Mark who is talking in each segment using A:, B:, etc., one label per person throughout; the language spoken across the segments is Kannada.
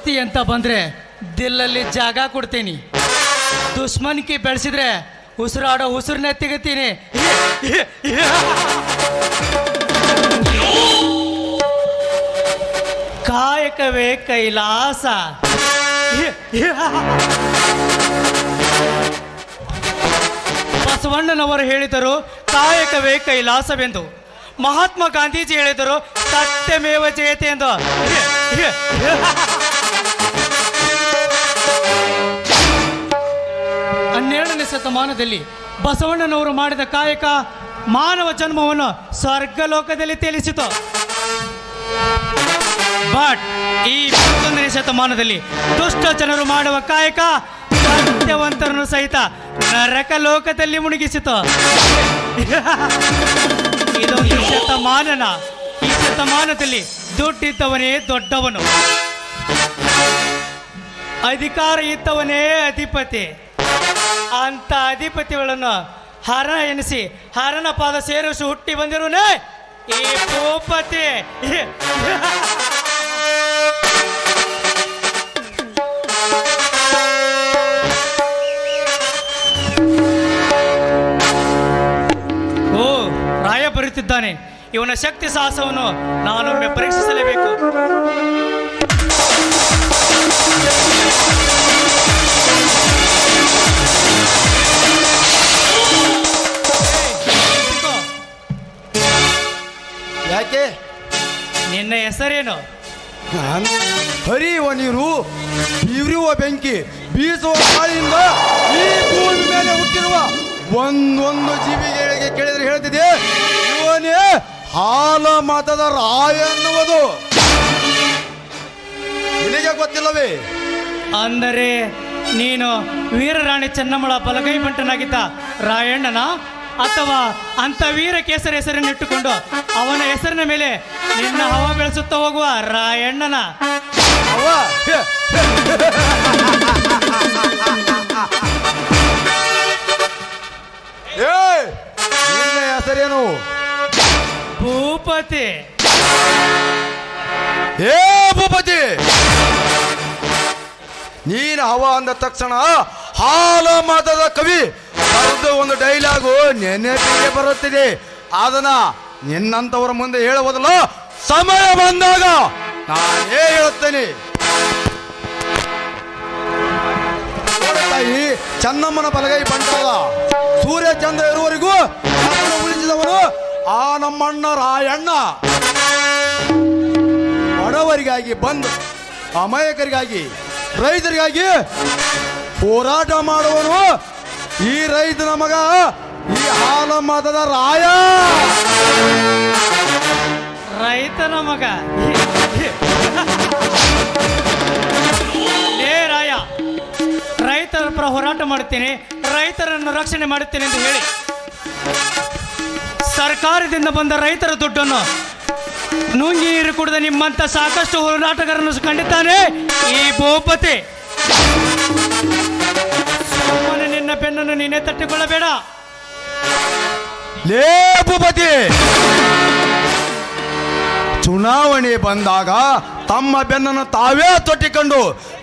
A: ದೋಸ್ತಿ ಅಂತ ಬಂದ್ರೆ ದಿಲ್ಲಲ್ಲಿ ಜಾಗ ಕೊಡ್ತೀನಿ. ದುಶ್ಮನ್ಕಿ ಬೆಳೆಸಿದ್ರೆ ಉಸಿರಾಡೋ ಉಸಿರನ್ನೇ ತೆಗಿತೀನಿ. ಕಾಯಕವೇ ಕೈಲಾಸ. ಬಸವಣ್ಣನವರು ಹೇಳಿದರು, ಕಾಯಕವೇ ಕೈಲಾಸವೆಂದು. ಮಹಾತ್ಮ ಗಾಂಧೀಜಿ ಹೇಳಿದರು ಸತ್ಯಮೇವ ಜಯತೆ ಎಂದು. ಶತಮಾನದಲ್ಲಿ ಬಸವಣ್ಣನವರು ಮಾಡಿದ ಕಾಯಕ ಮಾನವ ಜನ್ಮವನ್ನು ಸ್ವರ್ಗಲೋಕದಲ್ಲಿ ತೇಲಿಸಿತು. ಬಟ್ ಈ ಇಪ್ಪತ್ತೊಂದನೇ ಶತಮಾನದಲ್ಲಿ ದುಷ್ಟ ಜನರು ಮಾಡುವ ಕಾಯಕ ಸತ್ಯವಂತರನ್ನು ಸಹಿತ ನರಕ ಲೋಕದಲ್ಲಿ ಮುಳುಗಿಸಿತು ಇದೊಂದು ಶತಮಾನನ, ಈ ಶತಮಾನದಲ್ಲಿ ದುಡ್ಡಿದ್ದವನೇ ದೊಡ್ಡವನು. ಅಧಿಕಾರ ಇದ್ದವನೇ ಅಧಿಪತಿ. ಅಂತ ಅಧಿಪತಿಗಳನ್ನು ಹರ ಎನಿಸಿ ಹರನ ಪಾದ ಸೇರಿಸಿ ಹುಟ್ಟಿ ಬಂದಿರುವನೇ ಈ ಭೂಪತಿ. ಓ, ರಾಯ ಬರುತ್ತಿದ್ದಾನೆ ಇವನ ಶಕ್ತಿ ಸಾಹಸವನ್ನು ನಾನೊಮ್ಮೆ ಪರೀಕ್ಷಿಸಲೇಬೇಕು.
B: ಯಾಕೆ?
A: ನಿನ್ನ ಹೆಸರೇನು?
B: ನಾನ್ ಹರಿಯುವ ನೀರು ಬೀರಿಯುವ ಬೆಂಕಿ ಬೀಸುವ ಗಾಳಿಯಿಂದ ಈ ಭೂಮಿ ಮೇಲೆ ಹುಟ್ಟಿರುವ ಒಂದೊಂದು ಜೀವಿಗಳಿಗೆ ಕೇಳಿದ್ರೆ ಹೇಳ್ತಿದೆ ಇವನೇ ಹಾಲ ಮತದ ರಾಯ ಎನ್ನುವುದು. ನಿನಗೆ ಗೊತ್ತಿಲ್ಲವೇ?
A: ಅಂದರೆ ನೀನು ವೀರರಾಣಿ ಚೆನ್ನಮ್ಮಳ ಬಲಗೈ ಬಂಟನಾಗಿದ್ದ ರಾಯಣ್ಣನ ಅಥವಾ ಅಂತ ವೀರ ಕೇಸರಿ ಹೆಸರನ್ನಿಟ್ಟುಕೊಂಡು ಅವನ ಹೆಸರಿನ ಮೇಲೆ ನಿನ್ನ ಹವ ಬೆಳೆಸುತ್ತಾ ಹೋಗುವ ರಾಯಣ್ಣನ.
B: ಏ ನಿನ್ನ ಹೆಸರೇನು?
A: ಭೂಪತಿ.
B: ಏ ಭೂಪತಿ! ನೀನು ಹವ ಅಂದ ತಕ್ಷಣ ಹಾಲ ಮಾತದ ಕವಿ ಬರೆದು ಒಂದು ಡೈಲಾಗು ನೆನಪಿಗೆ ಬರುತ್ತಿದೆ. ಅದನ್ನ ನಿನ್ನಂತವರ ಮುಂದೆ ಹೇಳುವುದಲ್ಲ, ಸಮಯ ಬಂದಾಗ ನಾನೇ ಹೇಳುತ್ತೇನೆ. ತಾಯಿ, ಚೆನ್ನಮ್ಮನ ಬಲಗೈ ಬಂಟದ. ಸೂರ್ಯ ಚಂದ್ರ ಇರುವವರೆಗೂ ಉಳಿಸಿದವರು ಆ ನಮ್ಮಣ್ಣ ರಾಯಣ್ಣ. ಬಡವರಿಗಾಗಿ ಬಂದು, ಅಮಾಯಕರಿಗಾಗಿ, ರೈತರಿಗಾಗಿ ಹೋರಾಟ ಮಾಡುವನು ಈ ರೈತನ ಮಗ, ಈ ಹಾಲ ಮತದ ರಾಯ.
A: ರೈತನ ಮಗ. ರಾಯ, ರೈತರ ಪರ ಹೋರಾಟ ಮಾಡುತ್ತೇನೆ, ರೈತರನ್ನು ರಕ್ಷಣೆ ಮಾಡುತ್ತೇನೆ ಎಂದು ಹೇಳಿ. ಸರ್ಕಾರದಿಂದ ಬಂದ ರೈತರ ದುಡ್ಡನ್ನು ನುಂಗಿ ನೀರು ಕುಡಿದ ನಿಮ್ಮಂತ ಸಾಕಷ್ಟು ಹೋರಾಟಗಾರನ್ನು ಕಂಡಿದ್ದಾನೆ ಈ ಭೂಪತಿ. ಬೆನ್ನನ್ನು ನೀನೇ ತಟ್ಟಿಕೊಳ್ಳಬೇಡ.
B: ಲೇ ಚುನಾವಣೆ ಬಂದಾಗ ತಮ್ಮ ಬೆನ್ನನ್ನು ತಾವೇ ತೊಟ್ಟಿಕೊಂಡು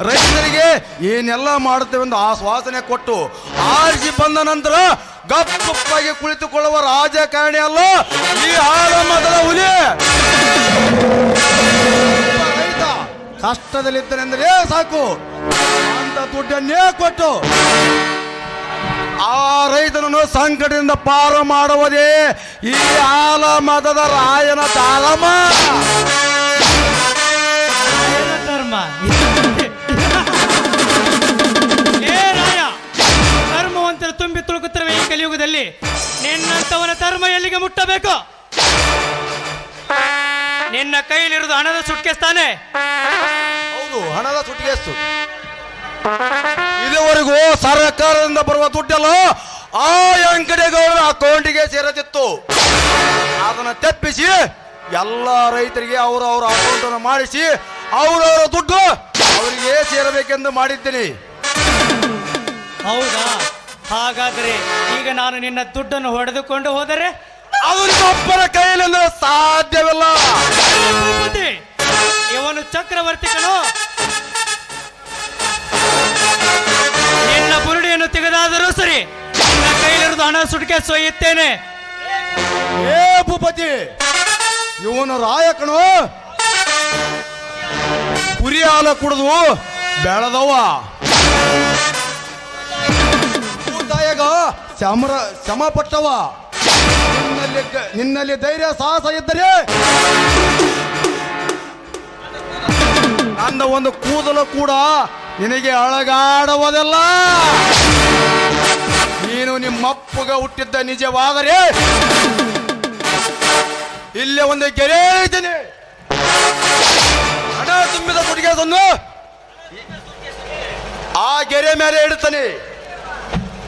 B: ರೈತರಿಗೆ ಏನೆಲ್ಲ ಮಾಡುತ್ತೇವೆಂದು ಆಶ್ವಾಸನೆ ಕೊಟ್ಟು ಆರಿಸಿ ಬಂದ ನಂತರ ಗಪ್ಪಪ್ಪಾಗಿ ಕುಳಿತುಕೊಳ್ಳುವ ರಾಜಕಾರಣಿ ಅಲ್ಲ ಈ ಆರಂಭದ ಮತದ ಹುಲಿ! ರೈತ ಕಷ್ಟದಲ್ಲಿದ್ದನೆಂದರೆ ಸಾಕು? ಅಂತ ದುಡ್ಡನ್ನೇ ಕೊಟ್ಟು ಆ ರೈತನನ್ನು ಸಂಕಟದಿಂದ ಪಾರು ಮಾಡುವುದೇ ಈ ಆಲಮದದ ಮತದ ರಾಯನ ತಾಲಮ
A: ರಾಯನ ಧರ್ಮ. ಏ ರಾಯ ಧರ್ಮವಂತರು ತುಂಬಿ ತುಳುಕುತ್ತಿರುವ ಈ ಕಲಿಯುಗದಲ್ಲಿ ನಿನ್ನಂತವನ ಧರ್ಮ ಎಲ್ಲಿಗೆ ಮುಟ್ಟಬೇಕು? ನಿನ್ನ ಕೈಲಿರುವುದು ಹಣದ ಸುಟ್ಕೆಸ್ತಾನೆ
B: ಹೌದು ಹಣದ ಸುಟ್ಟಿಗೆಸ್ತು ಇದುವರೆಗೂ ಸರ್ಕಾರದಿಂದ ಬರುವ ದುಡ್ಡೆಲ್ಲ ಆ ಅಂಕಡೆಗೌಡರ ಅಕೌಂಟಿಗೆ ಸೇರತಿತ್ತು ಅದನ್ನು ತಪ್ಪಿಸಿ ಎಲ್ಲ ರೈತರಿಗೆ ಅವರವರ ಅಕೌಂಟ್ ಅನ್ನು ಮಾಡಿಸಿ ಅವರವರ ದುಡ್ಡು ಅವರಿಗೆ ಸೇರಬೇಕೆಂದು ಮಾಡಿದ್ದೀನಿ.
A: ಹೌದಾ? ಹಾಗಾದರೆ ಈಗ ನಾನು ನಿನ್ನ ದುಡ್ಡನ್ನು ಹೊಡೆದುಕೊಂಡು ಹೋದರೆ?
B: ಅವರಿಗೊಬ್ಬರ ಕೈಯಲ್ಲಿ ಸಾಧ್ಯವಿಲ್ಲ.
A: ಇವನು ಚಕ್ರವರ್ತಿ ಕಣೋ ತೆಗೆದಾದರೂ ಸರಿ ಕೈಲಿರೋದು ಕೈಲಿರುವುದು ಹಣ ಸುಟ್ಕೆ ಸೊಯ್ಯುತ್ತೇನೆ
B: ಏ, ಭೂಪತಿ, ಇವನು ರಾಯಕನು ಕುರಿ ಹಾಲ ಕುಡಿದು ಬೆಳೆದವ ಶಮ ಶಮರ ಶ್ರಮ ಪಟ್ಟವ ನಿನ್ನಲ್ಲಿ ನಿನ್ನಲ್ಲಿ ಧೈರ್ಯ, ಸಾಹಸ ಇದ್ದರೆ ನನ್ನ ಒಂದು ಕೂದಲು ಕೂಡ ನಿನಗೆ ಅಳಗಾಡುವುದಿಲ್ಲ. ನೀನು ನಿಮ್ಮಪ್ಪಗ ಹುಟ್ಟಿದ್ದ ನಿಜವಾದರೆ ಇಲ್ಲೇ ಒಂದು ಗೆರೆ ಇದ್ದೀನಿ. ಹಣ ತುಂಬಿದ ಕೊಟ್ಟಿಗೆಯನ್ನು ಆ ಗೆರೆ ಮೇಲೆ ಇಡುತ್ತಾನೆ.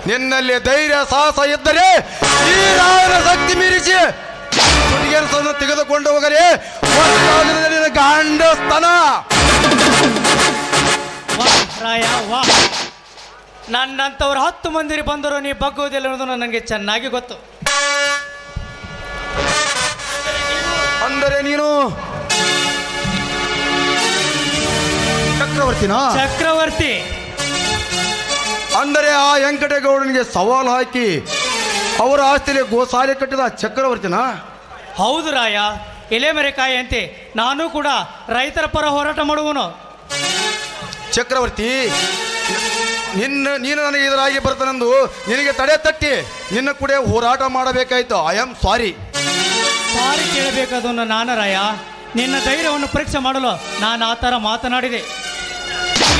B: ನಿನ್ನಲ್ಲಿ ಧೈರ್ಯ, ಸಾಹಸ ಇದ್ದರೆ ಈ ರಾಯನ ಶಕ್ತಿ ಮೀರಿಸಿ ಕೊಟ್ಟಿಗೆಯನ್ನು ತೆಗೆದುಕೊಂಡು ನಿನ್ನ ಗಾಂಡಸ್ತನ.
A: ವಾ ರಾಯ ವಾ ನನ್ನಂಥವ್ರು ಹತ್ತು ಮಂದಿರಿ ಬಂದರು ನೀ ಬಗ್ಗುವುದಿಲ್ಲ ಅನ್ನೋದು ನನಗೆ ಚೆನ್ನಾಗಿ ಗೊತ್ತು.
B: ಅಂದರೆ ನೀನು ಚಕ್ರವರ್ತಿನಾ?
A: ಚಕ್ರವರ್ತಿ.
B: ಅಂದರೆ ಆ ವೆಂಕಟೇಗೌಡನಿಗೆ ಸವಾಲು ಹಾಕಿ ಅವರ ಆಸ್ತಿಯಲ್ಲಿ ಗೋಸಾಲೆ ಕಟ್ಟಿದ ಚಕ್ರವರ್ತಿನಾ?
A: ಹೌದು ರಾಯ ಎಲೆ ಮರೆಕಾಯಿ ಅಂತೆ ನಾನು ಕೂಡ ರೈತರ ಪರ ಹೋರಾಟ ಮಾಡುವನು.
B: ಚಕ್ರವರ್ತಿ ನಿನ್ನ ನೀನು ನನಗೆ ಇದರಾಗಿ ಬರ್ತಾನೆಂದು ನಿನಗೆ ತಡೆ ತಟ್ಟಿ ನಿನ್ನ ಕೂಡ ಹೋರಾಟ ಮಾಡಬೇಕಾಯ್ತು. ಐ ಆಮ್ ಸಾರಿ
A: ಸಾರಿ ಕೇಳಬೇಕಾದವನು ನಾನರಾಯ ನಿನ್ನ ಧೈರ್ಯವನ್ನು ಪರೀಕ್ಷೆ ಮಾಡಲು ನಾನು ಆ ಥರ ಮಾತನಾಡಿದೆ.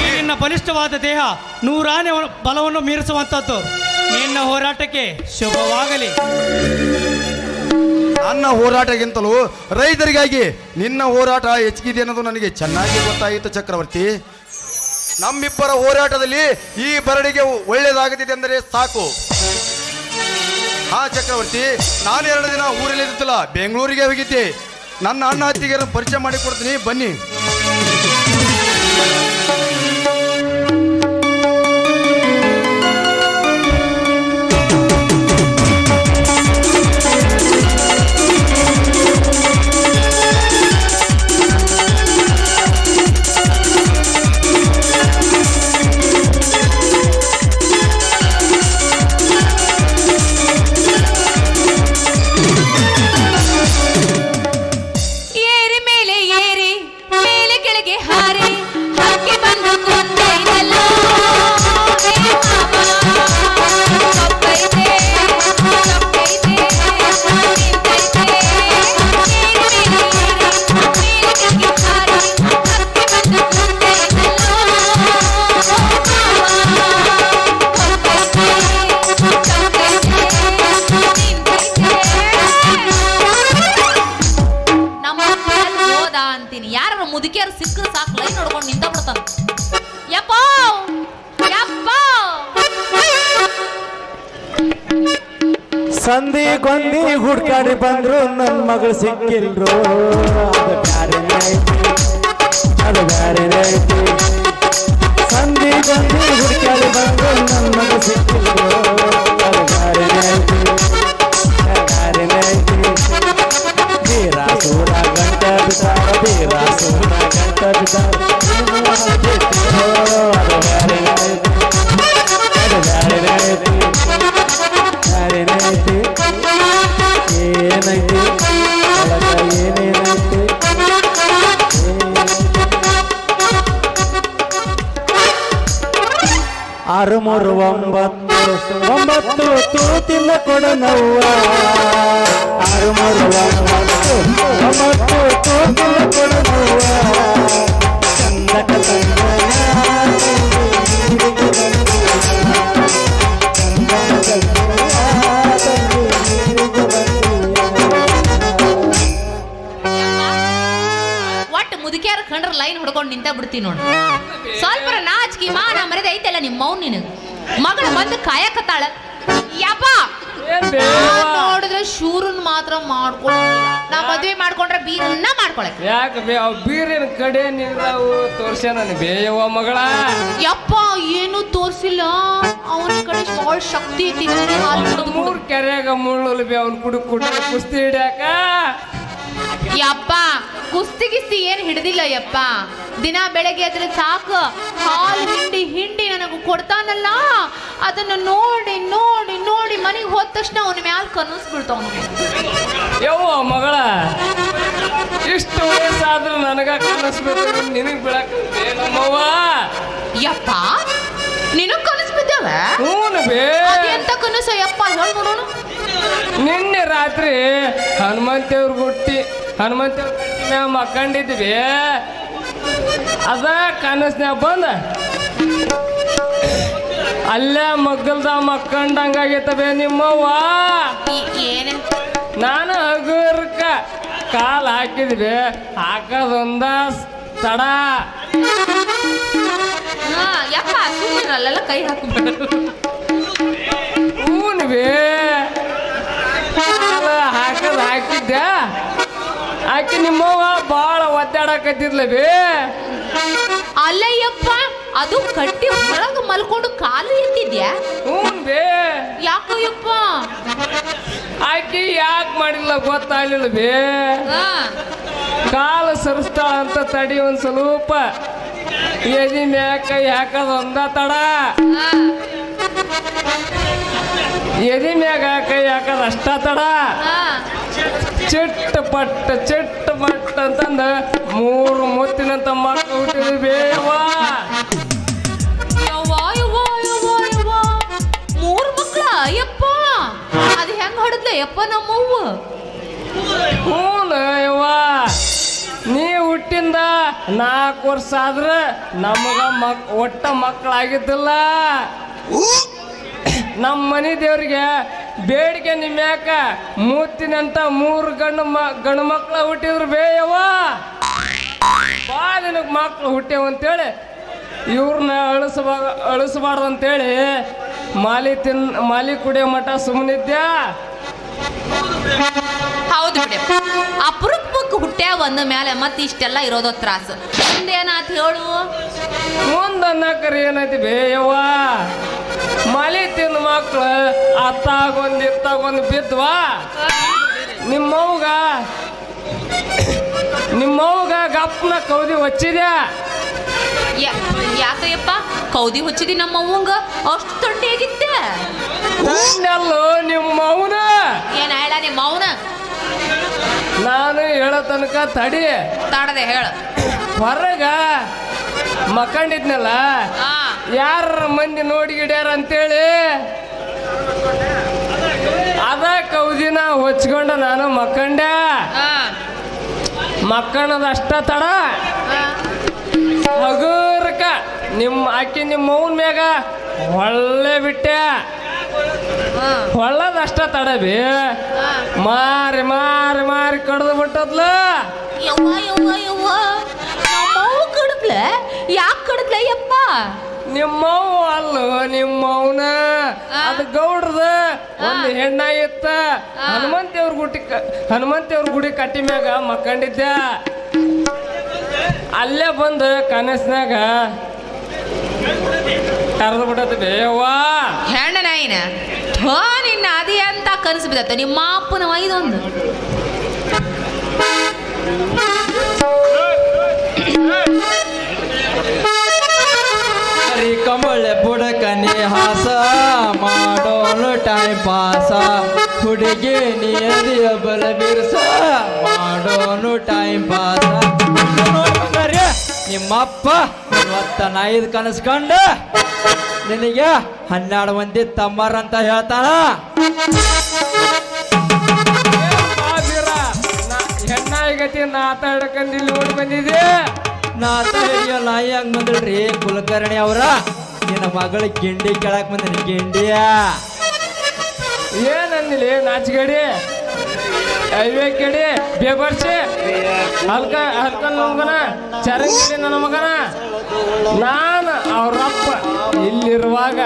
A: ಈ ನಿನ್ನ ಬಲಿಷ್ಠವಾದ ದೇಹ ನೂರಾನೆ ಬಲವನ್ನು ಮೀರಿಸುವಂಥದ್ದು. ನಿನ್ನ ಹೋರಾಟಕ್ಕೆ ಶುಭವಾಗಲಿ.
B: ನನ್ನ ಹೋರಾಟಕ್ಕಿಂತಲೂ ರೈತರಿಗಾಗಿ ನಿನ್ನ ಹೋರಾಟ ಹೆಚ್ಚಿಗಿದೆ ಅನ್ನೋದು ನನಗೆ ಚೆನ್ನಾಗಿ ಗೊತ್ತಾಯಿತು ಚಕ್ರವರ್ತಿ. ನಮ್ಮಿಬ್ಬರ ಹೋರಾಟದಲ್ಲಿ ಈ ಬರಡಿಗೆ ಒಳ್ಳೆಯದಾಗುತ್ತಿದೆ ಅಂದರೆ ಸಾಕು. ಹಾ, ಚಕ್ರವರ್ತಿ, ನಾನು ಎರಡು ದಿನ ಊರಲ್ಲಿ ಇದ್ದಿಲ್ಲ ಬೆಂಗಳೂರಿಗೆ ಹೋಗಿದ್ದೆ. ನನ್ನ ಅಣ್ಣ ಅತ್ತಿಗೆ ಪರಿಚಯ ಮಾಡಿಕೊಡ್ತೀನಿ, ಬನ್ನಿ.
C: ಬಂದ್ರು ನನ್ ಮಗಳು ಸಿಕ್ಕಿಲ್ರು? ಅದು ಬ್ಯಾರೆ ಐತಿ ಅದು ಬ್ಯಾರೆ ಐತಿ ಸಂದಿ ಗೊಂದಿ ಹುಡ್ಕಾಡಿ ಬಂದು ನನ್ನ ಮಗಳು ಸಿಕ್ಕಿಲ್ರು? ಆರು ಮೂರು ಒಂಬತ್ತು. ಒಂಬತ್ತು ತೂತಿಲ್ಲ ಕೊಡ ನೋವ ಆರು ಮೂರು ಒಂಬತ್ತು. ಒಂಬತ್ತು ತೂತಿಲ್ಲ ಕೊಡ ನೋವ ಚಂದ
D: ಒಟ್ಟು ಮುದುಕಿಯರ ಕಂಡ್ರ ಲೈನ್ ಹೊಡ್ಕೊಂಡು ನಿಂತ ಬಿಡ್ತೀನಿ ನೋಡಿ. ಸ್ವಲ್ಪ ನಾಚಿಕೆ ಮಾನ ಮರ್ಯಾದೆ ಐತಲ್ಲ ನಿಮ್ಮ ಮೌನ್ ನಿನಗೆ. ಮಗಳು ಬಂದು ಕಾಯಕತ್ತಾಳ. ಯಪ್ಪ! ನಾನ್ ನೋಡಿದ್ರೆ ಶೂರನ್ ಮಾತ್ರ ಮಾಡ್ಕೊಳ ನಾ ಮದ್ವೆ ಮಾಡ್ಕೊಂಡ್ರೆ ಬೀರನ್ನ ಮಾಡ್ಕೊಳಕ್
E: ಯಾಕೆ ಬೇ ಅವ್ ಬೀರಿನ ಕಡೆ ನಿಲ್ಲವು ತೋರ್ಸ್ಯ ನನ್ ಬೇಯವ್ವ ಮಗಳ?
D: ಯಪ್ಪ ಏನು ತೋರ್ಸಿಲ್ಲ. ಅವನ ಕಡೆ ಭಾಳ ಶಕ್ತಿ ಐತಿ.
E: ಮೂರ್ ಕೆರೆಯಾಗ ಮುಳ್ಳು ಬಿ ಅವ್ನ ಕುಡು ಕುಡ ಕುಸ್ತಿ ಹಿಡ್ಯಾಕ.
D: ಯಪ್ಪ ಕುಸ್ತಿ ಗಿಸ್ತಿ ಏನ್ ಹಿಡ್ದಿಲ್ಲ ಯಪ್ಪ ದಿನ ಬೆಳಗ್ಗೆ ಅದ್ರ ಸಾಕು. ಹಾಲು ಹಿಂಡಿ ಹಿಂಡಿ ನನಗೆ ಕೊಡ್ತಾನಲ್ಲ. ಅದನ್ನ ನೋಡಿ ನೋಡಿ ನೋಡಿ ಮನೆಗೆ ಹೋದ ತಕ್ಷಣ ಅವನ ಮ್ಯಾಲ ಕನಸ್ಬಿಡ್ತಾವ
E: ಯವ್ವ ಮಗಳ ಇಷ್ಟು ವಯಸ್ಸಾದ್ರೂ ನನಗ ಕನಸ್ಬೇಕು. ನಿನಗೆ ಬಿಡಕ್ ನಮ್ಮವ್ವ
D: ಯಪ್ಪ ನಿನಗ್ ಕನಸು ಬಿದ್ದಾವ
E: ಹ್ಞೂ ಬೇ.
D: ಎಂತ ಕನಸು ಯಪ್ಪ ಹೇಳಿ ನೋಡೋಣ.
E: ನಿನ್ನೆ ರಾತ್ರಿ ಹನುಮಂತೇವ್ರ ಗುಟ್ಟಿ ಮ್ಯಾಗ ಮಕ್ಕಂಡಿದ್ವಿ. ಅದ ಕನಸ್ನ್ಯಾಗ ಬಂದ. ಅಲ್ಲೇ ಮಗ್ಗಲ್ದ ಮಕ್ಕಂಡಂಗಾಗಿತ್ತವೆ ನಿಮ್ಮವ್ವ. ನಾನು ಹಗುರ್ಕ ಕಾಲ್ ಹಾಕಿದ್ವಿ. ಹಾಕೋದೊಂದ ತಡ.
D: ಯಪ್ಪ ಅಲ್ಲೆಲ್ಲ ಕೈ ಹಾಕ್ಬೇಕು.
E: ಹೂನ್ ಬೇ ಕಾಲ ಹಾಕದ್ ಹಾಕಿದ್ದೆ ಆಕಿ ನಿಮ್ಮವ್ವ ಭಾಳ ಒದ್ದಾಡಕತ್ತಿದ್ಲ ಬೇ.
D: ಅಲ್ಲಯ್ಯಪ್ಪ ಅದು ಕಟ್ಟಿ ಹೊರಗೆ ಮಲ್ಕೊಂಡು ಕಾಲು ಎತ್ತಿದ್ಯಾ?
E: ಹ್ಞೂ ಬೇ.
D: ಯಾಕಯ್ಯಪ್ಪ?
E: ಆಕೆ ಯಾಕೆ ಮಾಡಿಲ್ಲ ಗೊತ್ತಾಗ್ಲಿಲ್ಲ ಬೇ. ಕಾಲು ಸರಿಸ್ತಾ ಅಂತ ತಡಿ ಒಂದು ಸ್ವಲ್ಪ. ಎದಿ ಮ್ಯಾಕ ಯಾಕದ ಒಂದ ತಡ. ಎದಿ ಮ್ಯಾಗ ಕೈ ಹಾಕದ ಅಷ್ಟ ತಡ. ಚಿಟ್ಟ ಪಟ್ಟ ಚಿಟ್ಟ ಪಟ್ಟ ಅಂತಂದ ಮೂರು ಮುತ್ತಿನಂತ ಮಕ್ಕಳು ಹುಟ್ಟಿದ್ವಿ ಬೇವಾ.
D: ಮೂರು ಮಕ್ಳ ಯಪ್ಪ. ಅದು ಹೆಂಗ್ ಹೊಡೆದ್ಲೆ ಯಪ್ಪ ನಮ್ಮವ್ವ?
E: ಯವ್ವ. ನೀ ಹುಟ್ಟಿಂದ ನಾಲ್ಕು ವರ್ಷ ಆದ್ರೆ ನಮಗ ಮಕ್ ಒಟ್ಟ ಮಕ್ಕಳಾಗಿದ್ದಿಲ್ಲ. ನಮ್ಮ ಮನೆ ದೇವ್ರಿಗೆ ಬೇಡಿಕೆ ನಿಮ್ಮ ಯಾಕ? ಮೂತಿನಂತ ಮೂರು ಗಂಡು ಮ ಗಂಡು ಮಕ್ಳ ಹುಟ್ಟಿದ್ರು ಬೇಯವ್ವ. ಬಾ ನಿನಗೆ ಮಕ್ಳು ಹುಟ್ಟ್ಯವ ಅಂತೇಳಿ. ಇವ್ರನ್ನ ಅಳಿಸ್ಬಾ ಅಳಿಸಬಾರ್ದು ಅಂತೇಳಿ ಮಾಲಿ ತಿನ್ ಮಾಲಿ ಕುಡಿಯೋ ಮಠ ಸುಮ್ಮನಿದ್ಯಾ
D: ಹೌದು ಅಪರೂಪಕ್ಕೆ ಹುಟ್ಟ್ಯಾವ ಅಂದ ಮೇಲೆ ಮತ್ತೆ ಇಷ್ಟೆಲ್ಲ ಇರೋದೋ ತ್ರಾಸು. ಮುಂದೇನಾತ್ ಹೇಳು?
E: ಮುಂದನ್ನಕರಿ ಏನೈತಿ ಬೇಯವ್ವ? ಮಲಿ ತಿಂದ ಮಕ್ಳು ಅತ್ತಾಗೊಂದು ಇತ್ತಾಗೊಂದು ಬಿದ್ವಾ? ನಿಮ್ಮವ್ಗ ನಿಮ್ಮವ್ಗ ಗಪ್ನ ಕೌದಿ ಹೊಚ್ಚಿದ್ಯಾ?
D: ಯಾಕಯ್ಯಪ್ಪ? ಕೌದಿ ಹೊಚ್ಚಿದಿ ನಮ್ಮ ಅವ್ವಂಗ ಅಷ್ಟು ತೊಂಡಿ ಆಗಿತ್ತೆ
E: ನನ್ನಲ್ಲೋ ನಿಮ್ಮವ್ನ?
D: ಏನ್ ಹೇಳ ನಿಮ್ಮ
E: ನಾನು ಹೇಳೋ ತನಕ ತಡಿ.
D: ತಾಡದೆ ಹೇಳ.
E: ಹೊರಗ ಮಕ್ಕಂಡಿದ್ನಲ್ಲ? ಯಾರ ಮಂದಿ ನೋಡಿ ಗಿಡ್ಯಾರ ಅಂತೇಳಿ? ಅದ ಕೌದಿನ ಹೊಚ್ಕೊಂಡು ನಾನು ಮಕ್ಕಂಡೆ.
D: ಮಕ್ಕಣದಷ್ಟ
E: ಮಕ್ಕಳದ ಅಷ್ಟ ತಡ. ಹಗುರಕ ನಿಮ್ಮ ಆಕಿ ನಿಮ್ಮ ಮೌನ್ ಮ್ಯಾಗ ಒಳ್ಳೆ ಬಿಟ್ಟೆ.
D: ಒಳ್ಳದಷ್ಟ
E: ಹೊಳ್ಳದ ಅಷ್ಟ ತಡ ಬಿ.
D: ಆ.
E: ಮಾರಿ ಮಾರಿ ಮಾರಿ ಕಡ್ದು ಬಿಟ್ಟದ್ಲ.
D: ಯಾಕೆ ಕಡದ್ಲೆ ಯಪ್ಪ?
E: ನಿಮ್ಮವ್ವ ಅಲ್ಲ ನಿಮ್ಮವನ. ಅದು ಗೌಡ್ರದ ಒಂದು ಹೆಣ್ಣ
D: ಇತ್ತ.
E: ಹನುಮಂತೇವ್ರ ಗುಡಿ ಹನುಮಂತೇವ್ರ ಗುಡಿ ಕಟ್ಟಿ ಮ್ಯಾಗ ಮಕ್ಕಂಡಿದ್ದ. ಅಲ್ಲೇ ಬಂದು ಕನಸ್ನಾಗ ಕರೆದು ಬಿಡತ್ತ ಬೇವಾ
D: ಹೆಣ್ಣ ನಾಯಿನ? ಥೋ ನಿನ್ನ ಅದೇ ಅಂತ ಕನಸು ಬಿದತ್ತ ನಿಮ್ಮ ಅಪ್ಪನ ಇದೊಂದು
F: ಹರಿ ಬುಡಕ ಬುಡಕನಿ ಹಾಸ ಮಾಡೋನು ಟೈಮ್ ಪಾಸ ಹುಡುಗಿ ನೀರಿಯ ಬಲ ಬಿರ್ಸ ಮಾಡೋನು ಟೈಮ್ ಪಾಸ ನಿಮ್ಮಪ್ಪ ಇವತ್ತ ಐದು ಕನಸ್ಕೊಂಡ ನಿನಗೆ ಹನ್ನೆರಡು ಮಂದಿ ತಮ್ಮರಂತ ಹೇಳ್ತಾನ.
E: ಹೆಣ್ಣಾಗತಿ ನಾತಾಡಕಂದು ಇಲ್ಲಿ ಓಡಿ ಬಂದಿದೆ
F: ನಾ ತಲೆಗೆ ನಾಯಿ ಹಂಗ್ ಬಂದ್ರಿ ಕುಲಕರ್ಣಿ ಅವ್ರ? ನಿನ್ನ ಮಗಳ ಗಿಂಡಿ ಕೇಳಕ್ ಬಂದಿನಿ ಗಿಂಡಿಯ.
E: ಏನಂದಿಲಿ ನಾಚ್ಗಡಿ ಐವೇ ಕೆಡಿ ಬೇಬರ್ಸಿ ಹಲ್ಕ ಹಲ್ಕನ್ ಮಗನ? ಚರಂಗಿಡಿ ನನ್ನ ಮಗನ? ನಾನು ಅವ್ರಪ್ಪ ಇಲ್ಲಿರುವಾಗ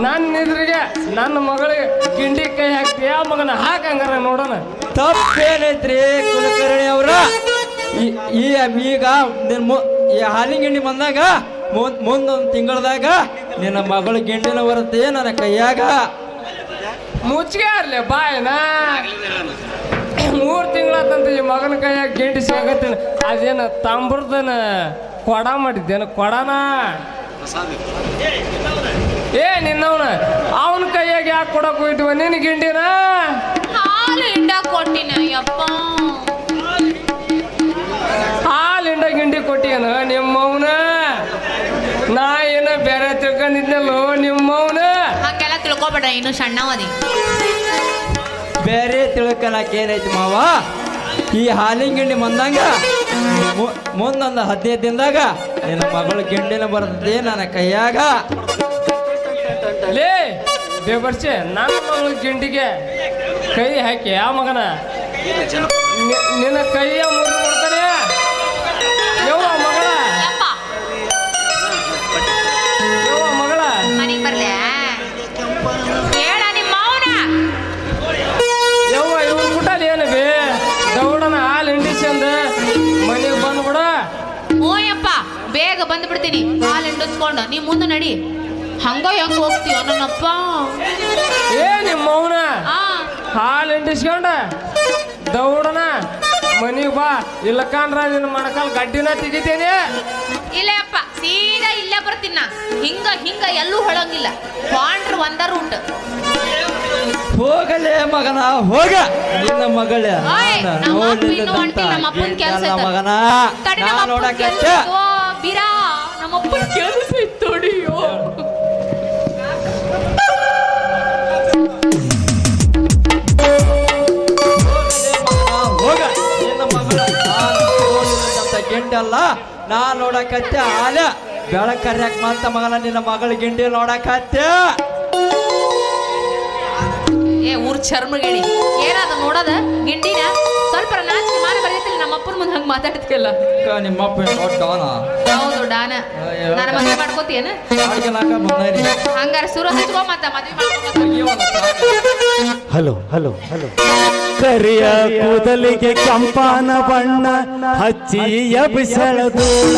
E: ನನ್ನ ಎದುರಿಗೆ ನನ್ನ ಮಗಳಿಗೆ ಗಿಂಡಿ ಕೈ ಹಾಕ್ತೀಯ ಮಗನ ಹಾಕಂಗಾರ ನೋಡೋಣ.
F: ತಪ್ಪೇನೈತ್ರಿ ಕುಲಕರ್ಣಿ ಅವ್ರ? ಈಗ ನಿನ್ ಮು- ಈ ಹಾಲಿನ ಗಿಂಡಿ ಬಂದಾಗ ಮುಂದ್ ಮುಂದೊಂದು ತಿಂಗಳದಾಗ ನಿನ್ನ ಮಗಳ ಗಿಂಡಿನ ಬರುತ್ತೆ ನನ್ನ ಕೈಯಾಗ?
E: ಮುಚ್ಚಿಗೆ ಇರ್ಲಿ ಬಾಯನ. ಮೂರು ತಿಂಗಳಾತಂತ ಈ ಮಗನ ಕೈಯಾಗ ಗಿಂಡಿ ಸಿಗತ್ತೀನಿ ಅದೇನು ತಾಂಬ್ರದನ ಕೊಡ ಮಾಡಿದ್ದೇನು? ಕೊಡನ? ಏ ನಿನ್ನವನ ಅವನ ಕೈಯಾಗ ಯಾಕೆ ಕೊಡಕ್ ಹೋಯ್ತವ ನಿನ್ನ ಗಿಂಡಿನ?
D: ಹಾಲು ಹಿಂಡ ಕೊಟ್ಟಿನ ಯಪ್ಪ. ತಿಳ್ಕೊಬೇಡ ಇನ್ನು ಸಣ್ಣವದಿ.
F: ಬೇರೆ ತಿಳ್ಕೊಳಕ್ ಏನೈತಿ ಮಾವ? ಈ ಹಾಲಿನ ಗಿಂಡಿ ಬಂದಂಗ ಮುಂದೊಂದು ಹದಿನೈದು ದಿನದಾಗ ನಿನ್ನ ಮಗಳ ಗಿಂಡಿನ ಬರ್ತದೆ ನನ್ನ ಕೈಯಾಗ.
E: ಲೇ ಬೇಬರ್ಸೆ ನನ್ನ ಮಗಳ ಗಿಂಡಿಗೆ ಕೈ ಹಾಕಿ ಆ ಮಗನ. ನಿನ್ನ ಕೈಯ
D: ಬೇಗ ಬಂದ್ಬಿಡ್ತೀನಿ. ಹಾಲು ಹಿಂಡಿಸ್ಕೊಂಡು. ನೀ ಮುಂದೆ ನಡಿ. ಹಂಗ ಹೆಂಗ್ ಹೋಗ್ತೀವ ನನ್ನಪ್ಪ.
E: ಏ ನಿಮ್ಮ ಮೌನ
D: ಆ.
E: ಹಾಲು ಹಿಂಡಿಸ್ಕೊಂಡ? ದೌಡನ? ಮನಿಗ್ ಬಾ. ಇಲ್ಲಕಂದ್ರ ನಿನ್ನ ಮಣಕಾಲ್ ಗಡ್ಡಿನ ತೆಗಿತೇನೆ.
D: ಇಲ್ಲ ಅಪ್ಪ ಸೀದಾ ಇಲ್ಲೇ ಬರ್ತೀನಿ ನಾ. ಹಿಂಗ ಹಿಂಗ ಎಲ್ಲೂ ಹೊಳಂಗಿಲ್ಲ. ಪಾಂಡ್ರ ಒಂದರ ಉಂಟು.
F: ಹೋಗಲೇ ಮಗನ ಹೋಗ. ನಿನ್ನ ಮಗಳ
D: ನಮ್ಮ ಅಪ್ಪನ್ ಕೆಲ್ಸ
F: ಮಗನ.
D: ತಡಿ
F: ನಾ
D: ನಮ್ಮ ಅಪ್ಪನ್
F: ನೋಡಕತ್ತೆ
D: ಕೆಲ್ಸ ಬೀರಾ ನಮ್ಮಪ್ಪನ ಕೆಲಸ ಇತ್ತು ನೋಡಿಯೋ
F: ಹೋಗ. ನಿನ್ನ ಮಗಳ ನೋಡ್ಲಿಲ್ಲದಂತ ಗಿಂಡಲ್ಲ ನಾ ನೋಡಕತ್ತೆ ಆಲ. ಬೆಳಕರ್ಯಾಕ ಮಾತ ಮಗಳ ನಿನ್ನ ಮಗಳ ಗಿಂಡಿ ನೋಡಕತ್ತೆ.
D: ಊರ್ ಚರ್ಮಗಿಳಿ ಏನಾದ ನೋಡದ? ಗಿಂಡಿನ ಸ್ವಲ್ಪ ನಾಚಿಕೆ ಮಾನ ಬರೀತಿಲ್ಲ ನಮ್ಮ ಅಪ್ಪನ ಮುಂದೆ ಹಂಗ ಮಾತಾಡ್ತಿಲ್ಲ
F: ನಿಮ್ಮಪ್ಪ
D: ಹೌದು ಡಾನ. ನಾನು ಮದ್ವೆ ಮಾಡ್ಕೋತೀಯನ?
F: ಹಂಗಾರೆ ಬಂದಾರಿ
D: ಹಂಗಾರ ಸುರ ಹಚ್ಕೋ ಮತ್ತ ಮದ್ವೆ
C: ಹಲೋ ಹಲೋ ಹಲೋ. ಕರಿಯ ಕೂದಲಿಗೆ ಕಂಪಾನ ಬಣ್ಣ ಹಚ್ಚಿ ಎಬಿಸಳ ಧೂಳ.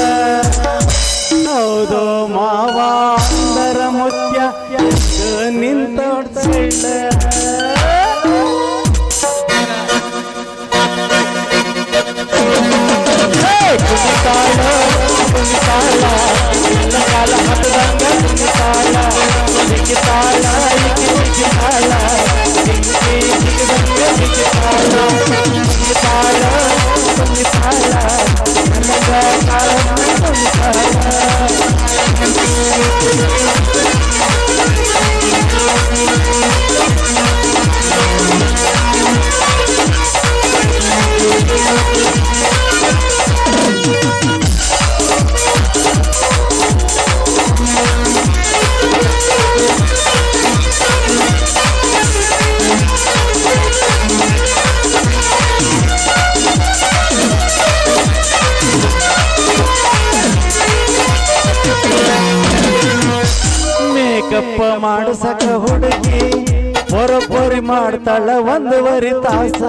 C: ಹೌದು ಮಾವ ಅಂದರ ಮುತ್ಯ ನಿಂತ निकालो अब निकाला निकाला मत रंगा निकाला निकाला निकाला निकाला निकाला निकाला निकाला निकाला ಬರೋಬ್ಬರಿ ಮಾಡ್ತಾಳ ಒಂದುವರೆ ತಾಸ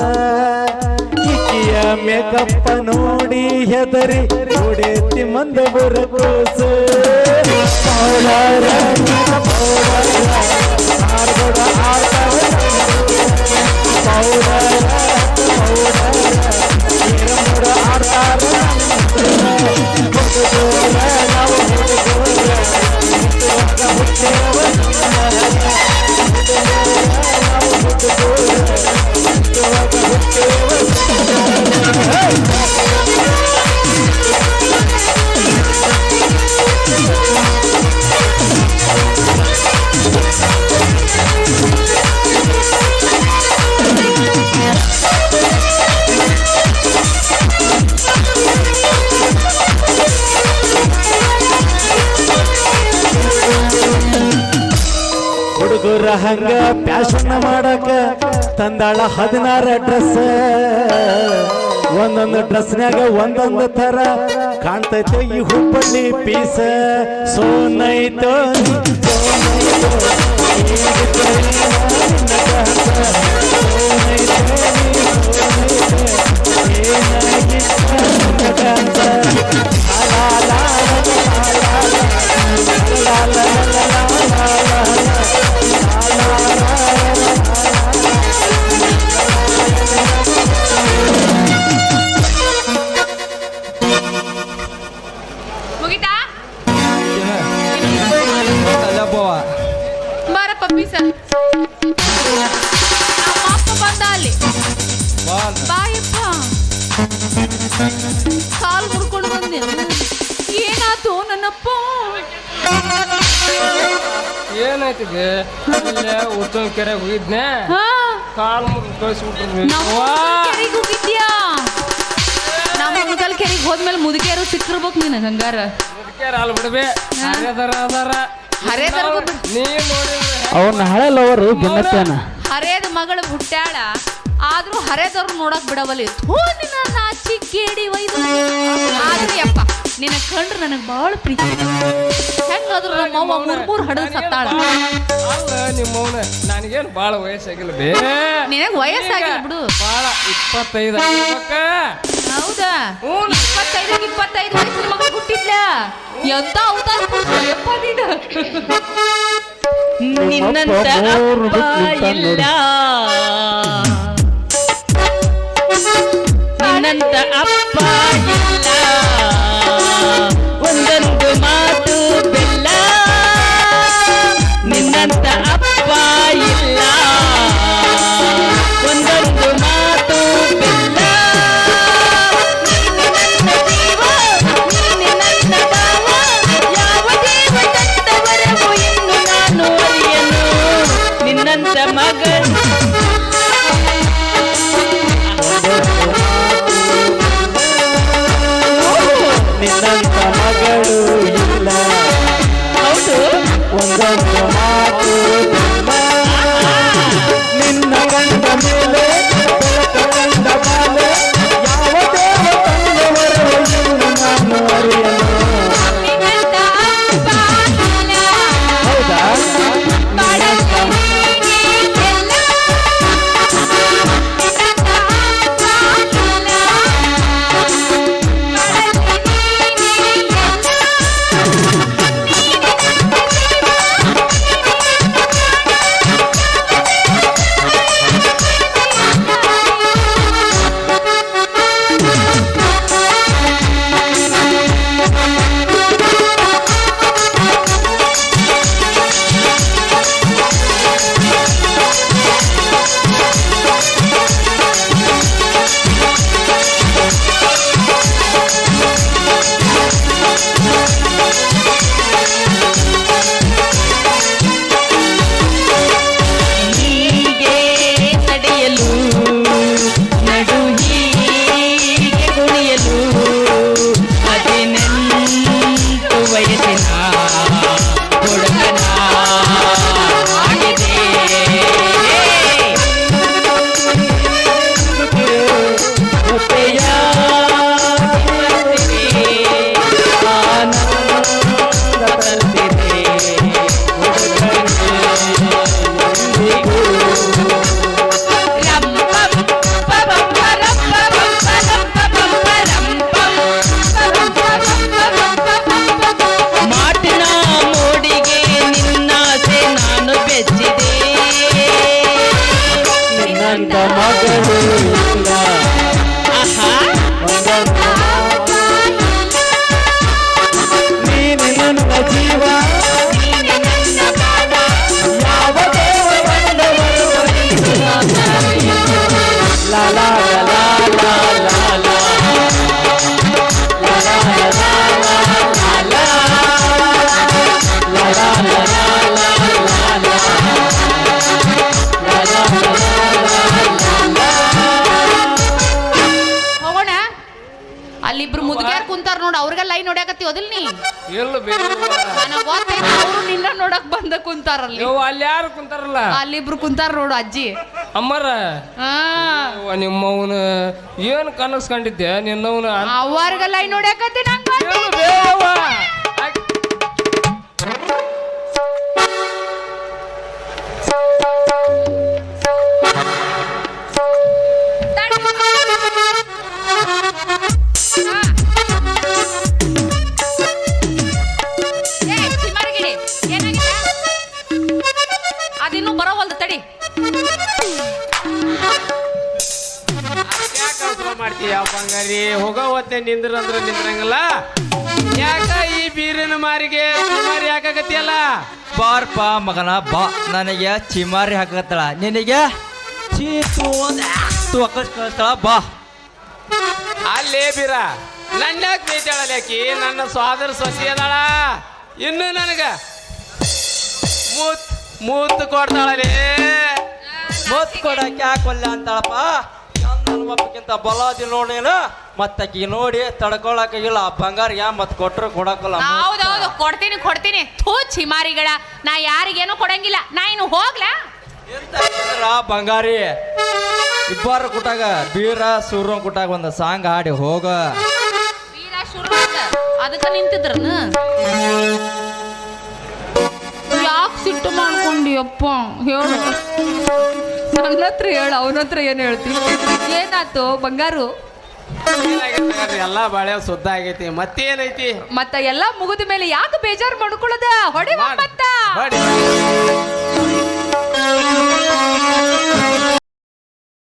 C: ಕಿಕ್ಕಿಯ ಮೇಕಪ್ಪ ನೋಡಿ ಹೆದರಿ ಹೊಡೆತಿ ಮಂದ ಬರಕೋಸ ಪೌಡರ ಬಂದಾಳ ಹದಿನಾರ ಡ್ರೆಸ್ ಒಂದೊಂದು ಡ್ರೆಸ್ನಾಗ ಒಂದೊಂದು ತರ ಕಾಣ್ತೈತೆ ಈ ಹುಬ್ಬಳ್ಳಿ ಪೀಸ ಸೋನೈತೋ ಸೋನೈತೋ
D: ಏನಾತು ನನ್ನಪ್ಪ
E: ಏನಾಯ್ತಿದೆ? ಇಲ್ಲೇ ಉತ್ತಮ ಕೆರೆಗೆ ಹೋಗಿದ್ನೆ.
D: ಹಾ.
E: ಕಾಲ್ ಮುರಿದು ಕಳಿಸ್ಬಿಟ್ರಿ.
D: ನಮ್ಮ ಕೆರೆಗೆ ಹೋಗಿದ್ಯಾ? ನಮ್ಮ ಮುದಲ್ ಕೆರೆಗೆ ಹೋದ್ಮೇಲೆ ಮುದುಕಿಯರು ಸಿಕ್ಕಿರ್ಬೇಕು ನೀನು ಹಂಗಾರ.
E: ಮುದುಕ್ಯಾರ ಅಲ್ಲಿ ಬಿಡ್ಬೆ. ಹರೇದರ ಅದಾರ.
D: ಹರೇದರ
E: ನೀ ನೋಡಿ
C: ಅವ್ನ ಹಳೆ ಲವರು ಭಿನ್ನತ್ತೇನ
D: ಹರೇದ ಮಗಳು ಹುಟ್ಟ್ಯಾಳ. ಆದ್ರೂ ಹರೇದವ್ರು ನೋಡಕ್ ಬಿಡವಲ್ಲಿ ಥೂ ನಿನ್ನ ನಾಚಿ ಕೇಡಿ ಒಯ್ದು. ಆದ್ರೂ ಯಪ್ಪ. ನಿನ್ನ ಕಂಡ್ರೆ ನನಗೆ ಬಹಳ ಪ್ರೀತಿ ಹೆಂಗಾದ್ರು ನಮ್ಮವ್ವ ಮೂರ್ ಮೂರ್ ಹಡದು ಸತ್ತಾಳ.
E: ಅಲ್ಲ ನಿಮ್ಮ ಅವನ ನನಗೇನು ಭಾಳ ವಯಸ್ಸಾಗಿಲ್ಲ ಬೇ.
D: ನಿನಗ್ ವಯಸ್ಸಾಗಿಲ್ಲ ಬಿಡು.
E: ಭಾಳ ಇಪ್ಪತ್ತೈದು
D: ಹೌದಾ?
E: ಹ್ಞೂ
D: ಇಪ್ಪತ್ತೈದು ಇಪ್ಪತ್ತೈದು ವಯಸ್ಸಿನ ಮಗಳು ಹುಟ್ಟಿದ್ಲ? ಎಂತ ಹೌದಾ ಯಪ್ಪ ನೀನು.
C: ನಿನ್ನಂತ ಅಪ್ಪ ಇಲ್ಲ.
G: ನಿನ್ನಂತ ಅಪ್ಪ ಒಂದೊಂದು ಮಾತು ಬೆಲ್ಲ. ನಿನ್ನಂತ ನಿನ್ನಂತ ಮಗಳು
D: ಓದಿಲ್ ನೀ
E: ಎಲ್ಲ
D: ಗೊತ್ತೈತೆ ಅವರು ನಿನ್ನ ನೋಡಕ್ ಬಂದ ಕುಂತಾರಲ್ಲಿ.
E: ನೀವು ಅಲ್ಲಿ ಯಾರು ಕುಂತಾರಲ್ಲ?
D: ಅಲ್ಲಿಬ್ರು ಕುಂತಾರ ನೋಡು ಅಜ್ಜಿ.
E: ಅಮ್ಮರ?
D: ಹಾ.
E: ನಿಮ್ಮವನ ಏನು ಕನಸ್ಕೊಂಡಿದ್ದೆ ನಿನ್ನವನ
D: ಅವ್ವರ್ಗ ಲೈನ್ ಹೊಡ್ಯಾಕತ್ತಿ ನಂಗ್.
E: ಬೇವ
H: ಮಾಡ್ತೀಯ ಬಂಗಾರಿ? ಹೋಗೋ ಹೊತ್ತೆ ನಿಂದ್ರ ಅಂದ್ರೆ ನಿಂದ್ರಂಗಿಲ್ಲ. ಯಾಕ ಈ ಬೀರಿನ ಮಾರಿಗೆ ಮಾರಿ ಹಾಕಾಕತ್ತಿಯಲ್ಲ?
F: ಬಾರ್ಪ ಮಗನ ಬಾ. ನನಗೆ ಚಿಮಾರಿ ಹಾಕತ್ತಳ ನಿನಗೆ? ಚೀತು ಕಳಿಸ್ತಾಳ ಬಾ.
H: ಅಲ್ಲೇ ಬೀರ. ನನ್ನ ಯಾಕೆ? ನನ್ನ ಸ್ವಾದರ ಸೊಸಿ ಅದಾಳ. ಇನ್ನು ನನಗ ಮೂತ್ ಮೂತ್ ಕೊಡ್ತಾಳಲೇ.
F: ಮೂತ್ ಕೊಡಕ್ಕೆ ಯಾಕೊಲ್ಲ ಅಂತಾಳಪ್ಪ? ನನ್ನ ಮಪ್ಪಕ್ಕಿಂತ ಬಲಾದಿ ನೋಡೇನ? ಮತ್ತಾಕಿ ನೋಡಿ ತಡ್ಕೊಳಕ್ಕಾಗಿಲ್ಲ. ಆ ಬಂಗಾರ ಯಾ ಮತ್ ಕೊಟ್ರು ಕೊಡಕಲ್ಲ
D: ಹೌದೌದು ಕೊಡ್ತೀನಿ ಕೊಡ್ತೀನಿ. ಥೂ ಚಿಮಾರಿಗಳ ನಾ ಯಾರಿಗೇನು ಕೊಡಂಗಿಲ್ಲ. ನಾ ಇನ್ನು ಹೋಗ್ಲಾ.
F: ಎಂತ ಹೇಳಿದ್ರ ಬಂಗಾರಿ? ಇಬ್ಬರು ಕುಟಾಗ ಬೀರ ಸೂರ್ಯ ಕುಟಾಗ ಒಂದು ಸಾಂಗ್ ಹಾಡಿ ಹೋಗ.
D: ವೀರ ಶುರು ಅದಕ್ಕೆ ನಿಂತಿದ್ರನ? ಯಾಕೆ ಸಿಟ್ಟು ಮಾಡ್ಕೊಂಡಿಯಪ್ಪ ಹೇಳು.
I: ನನ್ನ ಹತ್ರ ಹೇಳು ಅವನ ಹತ್ರ ಏನು ಹೇಳ್ತೀನಿ ಏನಾಯ್ತು ಬಂಗಾರು?
H: ಎಲ್ಲಾ ಬಾಳೆ ಸುದ್ದ ಆಗೈತಿ ಮತ್ತೇನೈತಿ?
I: ಮತ್ತ ಎಲ್ಲ ಮುಗಿದ ಮೇಲೆ ಯಾಕೆ ಬೇಜಾರು ಮಾಡ್ಕೊಳ್ಳೋದ? ಹೊಡಿ. ಮತ್ತ.
H: ಹೊಡಿ.